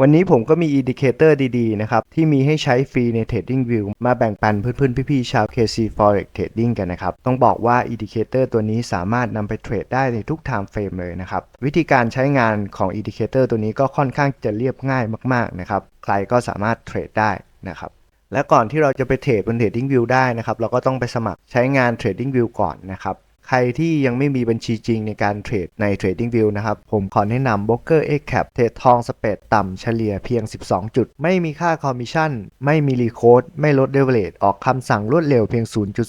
วันนี้ผมก็มีอินดิเคเตอร์ดีๆ นะครับ ที่มีให้ใช้ฟรีใน TradingView มาแบ่งปันเพื่อนๆ พี่ๆ ชาว KC Forex Trading กันนะครับ ต้องบอกว่าอินดิเคเตอร์ตัวนี้สามารถนำไปเทรดได้ในทุก time frame เลยนะครับ วิธีการใช้งานของอินดิเคเตอร์ตัวนี้ก็ค่อนข้างจะเรียบง่ายมากๆ นะครับ ใครก็สามารถเทรดได้นะครับและก่อนที่เราจะไปเทรดบน TradingView ได้นะครับ เราก็ต้องไปสมัครใช้งาน TradingView ก่อนนะครับ ใครที่ยังไม่มีบัญชีจริงในการเทรดใน TradingView นะครับ ผมขอแนะนำ Broker X Cap เทรดทองสเปดต่ำเฉลี่ยเพียง 12 จุด ไม่มีค่าคอมมิชชั่น ไม่มีรีโคดไม่ลดเดเวลออกคำสั่งรวดเร็วเพียง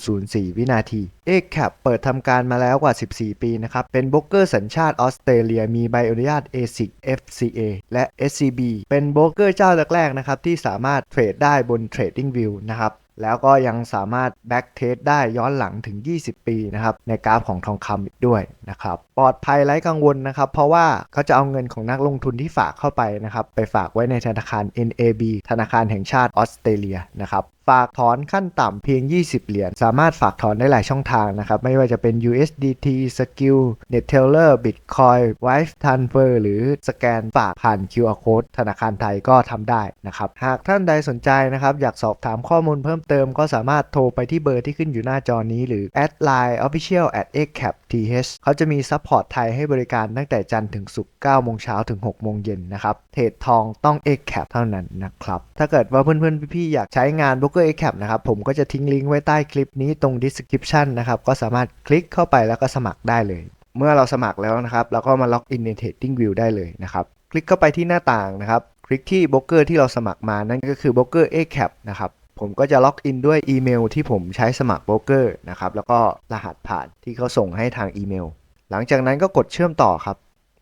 0.04 วินาที X Cap เปิดทำการมาแล้วกว่า 14 ปีนะครับ เป็นโบรกเกอร์สัญชาติออสเตรเลียมีใบอนุญาต ASIC FCA และ SCB เป็นโบรกเกอร์เจ้าแรกๆนะครับที่สามารถเทรดได้บน TradingView นะครับ แล้วก็ยังสามารถแบ็กเทสได้ย้อนหลังถึง 20 ปีนะครับในกราฟของทองคำอีกด้วยนะครับปลอดภัยไร้กังวลนะครับ เพราะว่าเขาจะเอาเงินของนักลงทุนที่ฝากเข้าไปนะครับไปฝากไว้ในธนาคาร NAB ธนาคารแห่งชาติออสเตรเลียนะครับฝากถอนขั้นต่ำเพียง 20 เหรียญ สามารถฝากถอนได้หลายช่องทางนะครับ ไม่ว่าจะเป็น USDT Skill Neteller Bitcoin Wise Transfer หรือสแกนฝากผ่าน QR Code ธนาคารไทยก็ทำได้นะครับ หากท่านใดสนใจนะครับ อยากสอบถามข้อมูลเพิ่มเติมก็สามารถโทรไปที่เบอร์ที่ขึ้นอยู่หน้าจอนี้หรือแอดไลน์ official at xcapth เขาจะมีซัพพอร์ตไทยให้บริการตั้งแต่จันทร์ถึงศุกร์9โมงเช้าถึง6โมงเย็นนะครับเทรดทองต้อง xcap เท่านั้นนะครับ ถ้าเกิดว่าเพื่อนๆ พี่ๆ อยากใช้งาน Broker xcap นะครับ ผมก็จะทิ้งลิงก์ไว้ใต้คลิปนี้ตรง description นะครับ ก็สามารถคลิกเข้าไปแล้วก็สมัครได้เลย เมื่อเราสมัครแล้วนะครับเราก็มาล็อกอินใน TradingView ได้เลยนะครับคลิกเข้าไปที่หน้าต่างนะครับคลิกที่โบรกเกอร์ที่เราสมัครมานั่นก็คือโบรกเกอร์ xcap นะครับ ผมก็จะล็อกอินด้วยอีเมลที่ผมใช้สมัครโบรกเกอร์นะครับ แล้วก็รหัสผ่านที่เขาส่งให้ทางอีเมล หลังจากนั้นก็กดเชื่อมต่อครับ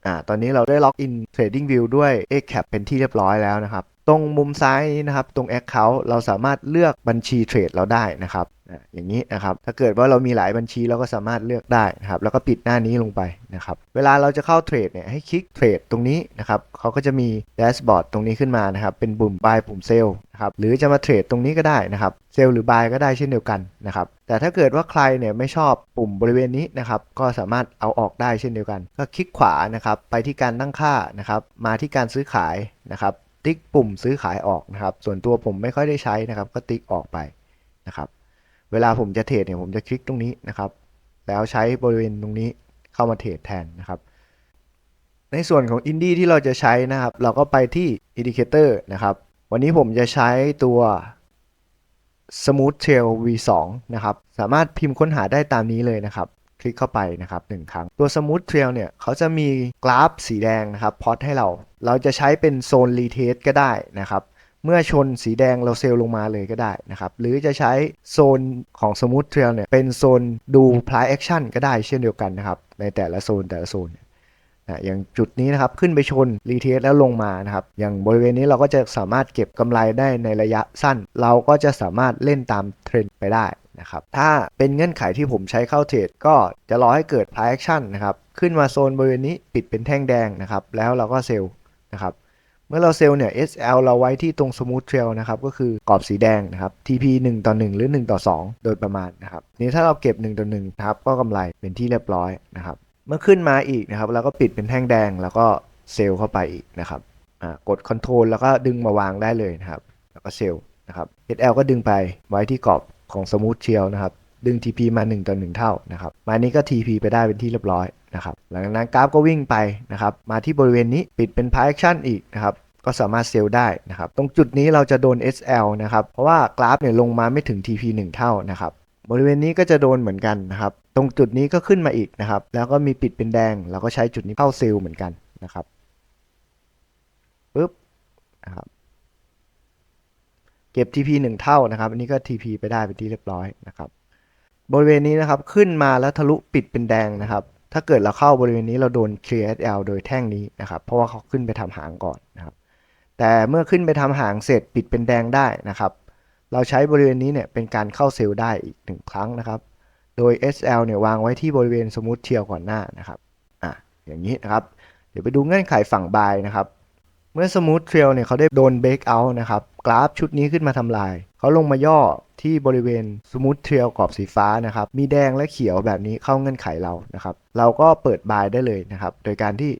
อ่าตอนนี้เราได้ล็อกอิน TradingView ด้วย ACAP เป็นที่เรียบร้อยแล้วนะครับ ตรงมุมซ้ายนี้นะครับ ตรง Account เราสามารถเลือกบัญชีเทรดเราได้นะครับ อย่างนี้นะครับถ้าเกิดว่าเรามีหลายบัญชีเราก็สามารถเลือกได้นะครับแล้วก็ปิดหน้านี้ลงไปนะครับเวลาเราจะเข้าเทรดเนี่ยให้คลิกเทรดตรงนี้นะครับเขาก็จะมีแดชบอร์ดตรงนี้ขึ้นมานะครับเป็นปุ่ม buy ปุ่ม sell นะครับหรือจะมาเทรดตรงนี้ก็ได้นะครับเซลหรือ buy ก็ได้เช่นเดียวกันนะครับแต่ถ้าเกิดว่าใครเนี่ยไม่ชอบปุ่มบริเวณนี้นะครับก็สามารถเอาออกได้เช่นเดียวกัน ก็คลิกขวานะครับไปที่การตั้งค่านะครับมาที่การซื้อขายนะครับติ๊กปุ่มซื้อขายออกนะครับส่วนตัวผมไม่ค่อยได้ใช้นะครับก็ติ๊กออกไปนะครับ เวลาผมจะเทรดเนี่ยผมจะคลิกตรงนี้นะครับ แล้วใช้บริเวณตรงนี้เข้ามาเทรดแทนนะครับ ในส่วนของอินดี้ที่เราจะใช้นะครับ เราก็ไปที่ Indicator นะครับ วันนี้ผมจะใช้ตัว Smooth Trail V2 นะครับ สามารถพิมพ์ค้นหาได้ตามนี้เลยนะครับ คลิกเข้าไปนะครับหนึ่งครั้ง ตัว Smooth Trail เนี่ยเขาจะมีกราฟสีแดงนะครับพอตให้เรา เราจะใช้เป็นโซนรีเทสก็ได้นะครับ เมื่อชนสีแดงเราเซลล์ลงมาเลยก็ได้นะครับ หรือจะใช้โซนของ Smooth Trail เนี่ยเป็นโซนดู Price Action ก็ได้เช่นเดียวกันนะครับ ในแต่ละโซนแต่ละโซนนะอย่างจุดนี้นะครับขึ้นไปชนรีเทสแล้วลงมานะครับ อย่างบริเวณนี้เราก็จะสามารถเก็บกำไรได้ในระยะสั้น เราก็จะสามารถเล่นตามเทรนด์ไปได้นะครับถ้าเป็นเงื่อนไขที่ผมใช้เข้าเทรดก็จะรอให้เกิด Price Action นะครับขึ้นมาโซนบริเวณนี้ปิดเป็นแท่งแดงนะครับแล้วเราก็เซลล์นะครับ มื่อเราเซลล์เนี่ย SL เราไว้ที่ตรง Smooth Trail นะครับ ก็คือกรอบสีแดงนะครับ TP 1 ต่อ 1 หรือ 1 ต่อ 2 โดยประมาณนะครับนี่ถ้าเราเก็บ 1 ต่อ1นะครับ ก็กำไรเป็นที่เรียบร้อยนะครับ เมื่อขึ้นมาอีกนะครับแล้วก็ปิดเป็นแท่งแดงแล้วก็เซลล์เข้าไปอีกนะครับอ่ากด Control แล้วก็ดึงมาวางได้เลยนะครับ แล้วก็เซลล์นะครับ SL ก็ดึงไปไว้ที่กรอบของ Smooth Trail นะครับดึง TP มา 1 ต่อ 1 เท่านะครับ มานี้ก็ TP ไปได้เป็นที่เรียบร้อยนะครับ หลังจากนั้นกราฟก็วิ่งไปนะครับ มาที่บริเวณนี้ปิดเป็น Price Action อีกนะครับ ก็สามารถเซลล์ได้นะครับ ตรงจุดนี้เราจะโดน SL นะครับ เพราะว่ากราฟเนี่ยลงมาไม่ถึง TP 1 เท่านะครับ บริเวณนี้ก็จะโดนเหมือนกันนะครับ ตรงจุดนี้ก็ขึ้นมาอีกนะครับ แล้วก็มีปิดเป็นแดง เราก็ใช้จุดนี้เข้าเซลล์เหมือนกันนะครับปึ๊บนะครับ เก็บ TP 1 เท่านะครับ อันนี้ก็ TP ไปได้เป็นที่เรียบร้อยนะครับ บริเวณนี้นะครับขึ้นมาแล้วทะลุปิดเป็นแดงนะครับถ้าเกิดเราเข้าบริเวณนี้เราโดน clear SL โดยแท่งนี้นะครับ เพราะว่าเขาขึ้นไปทำหางก่อนนะครับ แต่เมื่อขึ้นไปทำหางเสร็จปิดเป็นแดงได้นะครับ เราใช้บริเวณนี้เนี่ยเป็นการเข้าเซลล์ได้อีกหนึ่งครั้งนะครับ โดย SL เนี่ยวางไว้ที่บริเวณสมูทเทียลก่อนหน้านะครับอะอย่างนี้นะครับ เดี๋ยวไปดูเงื่อนไขฝั่งบายนะครับ เมื่อสมูทเทรลเนี่ยเขาได้โดนเบรกเอาท์นะครับกราฟชุดนี้ขึ้นมาทำลาย เขาลงมาย่อที่บริเวณสมูทเทรลกรอบสีฟ้านะครับ มีแดงและเขียวแบบนี้เข้าเงื่อนไขเรานะครับ เราก็เปิดบายได้เลยนะครับ โดยการที่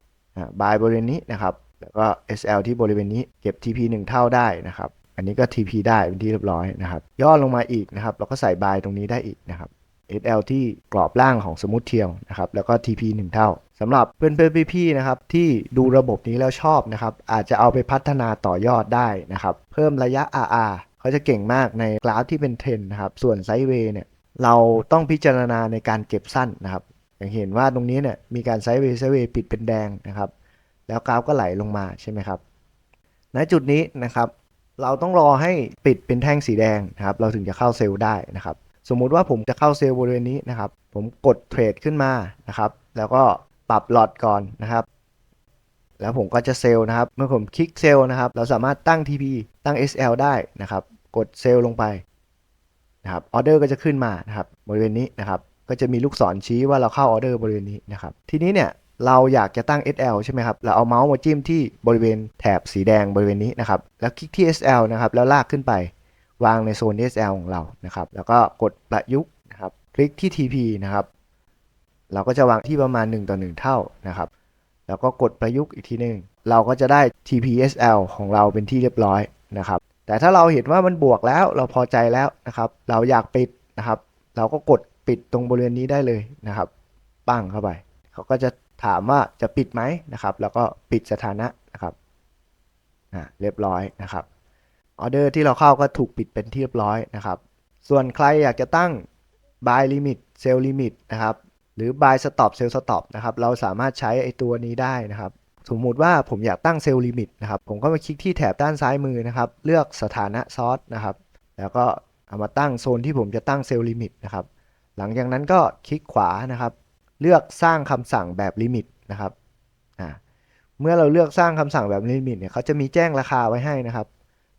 บายบริเวณนี้นะครับ แล้วก็ SL ที่บริเวณนี้เก็บ TP 1 เท่าได้นะครับ อันนี้ก็ TP ได้เป็นที่เรียบร้อยนะครับ ย่อลงมาอีกนะครับ เราก็ใส่บายตรงนี้ได้อีกนะครับ SL ที่กรอบล่างของสมูทเทียลนะครับ แล้วก็ TP 1 เท่าสำหรับเพื่อนๆพี่ๆนะครับที่ดูระบบนี้แล้วชอบนะครับอาจจะเอาไปพัฒนาต่อยอดได้นะครับ เพิ่มระยะ RR เขาจะเก่งมากในกราฟที่เป็นเทรนนะครับ ส่วนไซด์เวย์เนี่ยเราต้องพิจารณาในการเก็บสั้นนะครับ อย่างเห็นว่าตรงนี้เนี่ยมีการไซด์เวย์ไซด์เวย์ปิดเป็นแดงนะครับ แล้วกราฟก็ไหลลงมาใช่ไหมครับณจุดนี้นะครับ เราต้องรอให้ปิดเป็นแท่งสีแดงนะครับ เราถึงจะเข้าเซลล์ได้นะครับ สมมุติว่าผมจะเข้าเซลล์บริเวณนี้นะครับ ผมกดเทรดขึ้นมานะครับ แล้วก็ปรับหลอดก่อนนะครับ แล้วผมก็จะเซลล์นะครับ เมื่อผมคลิกเซลล์นะครับ เราสามารถตั้ง TP ตั้ง SL ได้นะครับ กดเซลล์ลงไปนะครับออเดอร์ก็จะขึ้นมานะครับบริเวณนี้นะครับ ก็จะมีลูกศรชี้ว่าเราเข้าออเดอร์บริเวณนี้นะครับ ทีนี้เนี่ย เราอยากจะตั้ง SL ใช่ไหมครับ เราเอาเมาส์มาจิ้มที่บริเวณแถบสีแดงบริเวณนี้นะครับ แล้วคลิกที่ SL นะครับ แล้วลากขึ้นไป วางในโซน SL ของเรา นะครับ แล้วก็กดประยุกต์นะครับ คลิกที่ TP นะครับ เราก็จะวางที่ประมาณ 1 ต่อ 1 เท่านะครับ แล้วก็กดประยุกต์อีกทีหนึงเราก็จะได้ TPSL ของเราเป็นที่เรียบร้อยนะครับ แต่ถ้าเราเห็นว่ามันบวกแล้ว เราพอใจแล้วนะครับ เราอยากปิดนะครับ เราก็กดปิดตรงบริเวณนี้ได้เลยนะครับ ปั้งเข้าไป เขาก็จะ ถามว่าจะปิดไหมนะครับแล้วก็ปิดสถานะนะครับอ่าเรียบร้อยนะครับออเดอร์ที่เราเข้าก็ถูกปิดเป็นที่เรียบร้อยนะครับ ส่วนใครอยากจะตั้ง buy limit sell limit นะครับหรือ buy stop sell stop นะครับเราสามารถใช้ไอตัวนี้ได้นะครับ สมมุติว่าผมอยากตั้ง sell limit นะครับผมก็มาคลิกที่แถบด้านซ้ายมือนะครับ เลือกสถานะซอสนะครับ แล้วก็เอามาตั้งโซนที่ผมจะตั้ง sell limit นะครับ หลังจากนั้นก็คลิกขวานะครับ เลือกสร้างคำสั่งแบบลิมิตนะครับเมื่อเราเลือกสร้างคำสั่งแบบลิมิตเนี่ยเขาจะมีแจ้งราคาไว้ให้นะครับ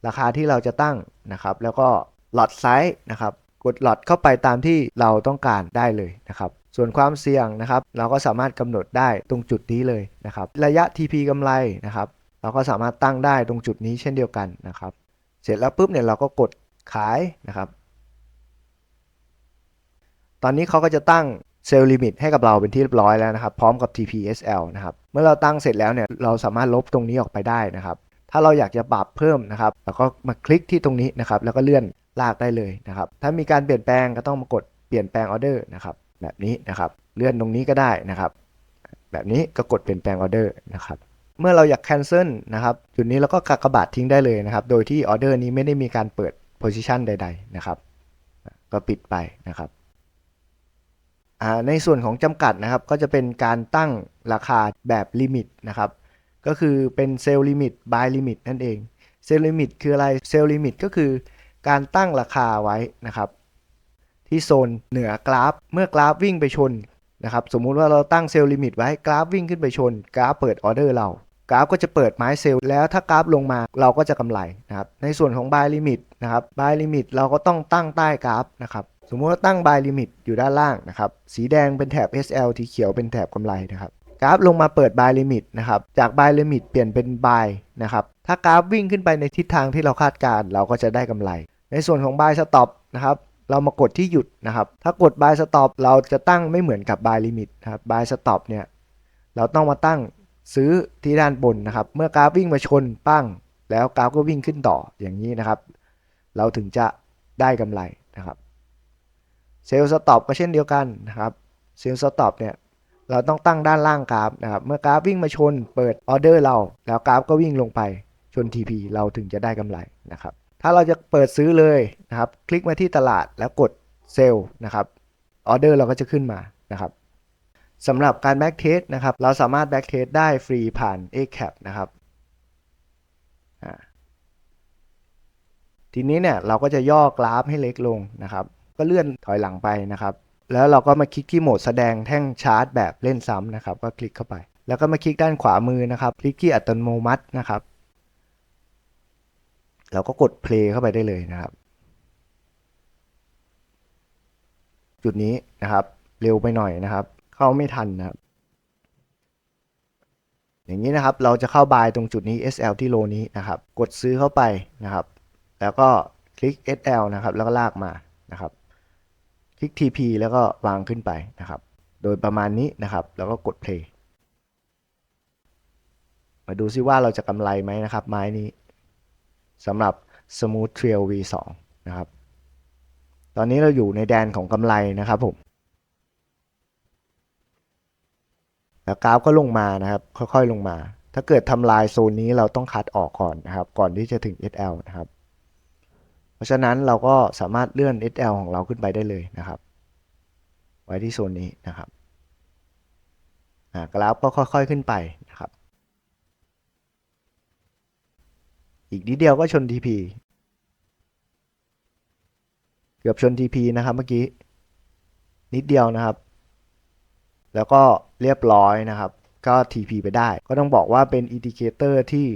ราคาที่เราจะตั้งนะครับ แล้วก็หลอดไซส์นะครับ กดหลอดเข้าไปตามที่เราต้องการได้เลยนะครับ ส่วนความเสี่ยงนะครับ เราก็สามารถกำหนดได้ตรงจุดนี้เลยนะครับ ระยะ TP กำไรนะครับ เราก็สามารถตั้งได้ตรงจุดนี้เช่นเดียวกันนะครับ เสร็จแล้วปุ๊บเนี่ยเราก็กดขายนะครับ ตอนนี้เขาก็จะตั้ง เซลล์ลิมิตให้กับเราเป็นที่เรียบร้อยแล้วนะครับ พร้อมกับ TPSL นะครับเมื่อเราตั้งเสร็จแล้วเนี่ยเราสามารถลบตรงนี้ออกไปได้นะครับ ถ้าเราอยากจะปรับเพิ่มนะครับเราก็มาคลิกที่ตรงนี้นะครับ แล้วก็เลื่อนลากได้เลยนะครับ ถ้ามีการเปลี่ยนแปลงก็ต้องมากดเปลี่ยนแปลงออเดอร์นะครับแบบนี้นะครับ เลื่อนตรงนี้ก็ได้นะครับ แบบนี้ก็กดเปลี่ยนแปลงออเดอร์นะครับเมื่อเราอยาก cancel นะครับจุดนี้เราก็กากบาททิ้งได้เลยนะครับ โดยที่ออเดอร์นี้ไม่ได้มีการเปิด position ใด ๆ นะครับ ก็ปิดไปนะครับ ในส่วนของจำกัดนะครับ ก็จะเป็นการตั้งราคาแบบลิมิตนะครับ ก็คือเป็นเซลล์ลิมิตบายลิมิตนั่นเอง เซลล์ลิมิตคืออะไร เซลล์ลิมิตก็คือการตั้งราคาไว้นะครับ ที่โซนเหนือกราฟ เมื่อกราฟวิ่งไปชนนะครับ สมมุติว่าเราตั้งเซลล์ลิมิตไว้กราฟวิ่งขึ้นไปชน กราฟเปิดออเดอร์เรากราฟก็จะเปิดไม้เซลล์แล้วถ้ากราฟลงมาเราก็จะกำไรนะครับ ในส่วนของ buy limit นะครับ buy limit เราก็ต้องตั้งใต้กราฟนะครับ สมมติว่าตั้ง buy limit อยู่ด้านล่างนะครับ สีแดงเป็นแถบ SL สีเขียวเป็นแถบกำไรนะครับ กราฟลงมาเปิด buy limit นะครับ จาก buy limit เปลี่ยนเป็น buy นะครับ ถ้ากราฟวิ่งขึ้นไปในทิศทางที่เราคาดการ์เราก็จะได้กำไร ในส่วนของ buy stop นะครับ เรามากดที่หยุดนะครับ ถ้ากด buy stop เราจะตั้งไม่เหมือนกับ buy limit นะครับ buy stop เนี่ยเราต้องมาตั้งซื้อที่ด้านบนนะครับ เมื่อกราฟวิ่งมาชนปั้ง แล้วกราฟก็วิ่งขึ้นต่ออย่างนี้นะครับ เราถึงจะได้กำไรนะครับ เซลล์สต็อปก็เช่นเดียวกันนะครับเซลล์สต็อปเนี่ยเราต้องตั้งด้านล่างกราฟนะครับเมื่อกราฟวิ่งมาชนเปิดออเดอร์เรา แล้วกราฟก็วิ่งลงไปชน TP เราถึงจะได้กำไรนะครับถ้าเราจะเปิดซื้อเลยนะครับคลิกมาที่ตลาดแล้วกดเซลล์นะครับออเดอร์เราก็จะขึ้นมานะครับสำหรับการแบ็กเทสนะครับเราสามารถแบ็กเทสได้ฟรีผ่าน ACAP นะครับทีนี้เนี่ยเราก็จะย่อกราฟให้เล็กลงนะครับ ก็เลื่อนถอยหลังไปนะครับ แล้วเราก็มาคลิกที่โหมดแสดงแท่งชาร์ตแบบเล่นซ้ำนะครับ ก็คลิกเข้าไป แล้วก็มาคลิกด้านขวามือนะครับ คลิกที่อัตโนมัตินะครับ เราก็กด play เข้าไปได้เลยนะครับ จุดนี้นะครับ เร็วไปหน่อยนะครับ เข้าไม่ทันนะครับอย่างนี้นะครับ เราจะเข้าบายตรงจุดนี้ SL ที่โลนี้นะครับ กดซื้อเข้าไปนะครับ แล้วก็คลิก SL นะครับ แล้วก็ลากมานะครับ ลิก TP แล้วก็วางขึ้นไปนะครับ โดยประมาณนี้นะครับ แล้วก็กด play มาดูซิว่าเราจะกำไรไหมนะครับ ไม้นี้สำหรับ Smooth Trail V2 นะครับ ตอนนี้เราอยู่ในแดนของกำไรนะครับผม แล้วกราฟก็ลงมานะครับ ค่อยๆลงมา ถ้าเกิดทำลายโซนนี้เราต้องคัดออกก่อนนะครับ ก่อนที่จะถึง SL นะครับ ราะฉะนั้นเราก็สามารถเลื่อน SL ของเราขึ้นไปได้เลยนะครับ ไว้ที่โซนนี้นะครับอ่ากราฟก็ค่อยๆขึ้นไปนะครับ อีกนิดเดียวก็ชน TP เกือบชน TP นะครับเมื่อกี้ นิดเดียวนะครับ แล้วก็เรียบร้อยนะครับ ก็ TP ไปได้ ก็ต้องบอกว่าเป็นอินดิเคเตอร์ที่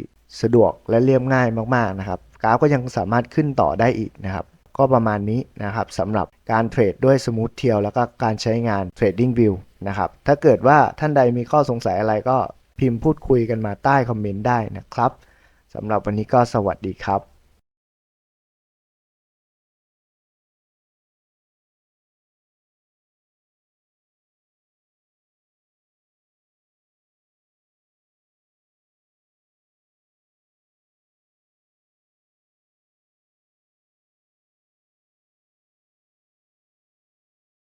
สะดวกและเรียบง่ายมากๆนะครับ กราฟก็ยังสามารถขึ้นต่อได้อีกนะครับ ก็ประมาณนี้นะครับสำหรับการเทรดด้วยสมูทเทียลแล้วก็การใช้งาน Trading View นะครับ ถ้าเกิดว่าท่านใดมีข้อสงสัยอะไรก็พิมพ์พูดคุยกันมาใต้คอมเมนต์ได้นะครับสำหรับวันนี้ก็สวัสดีครับ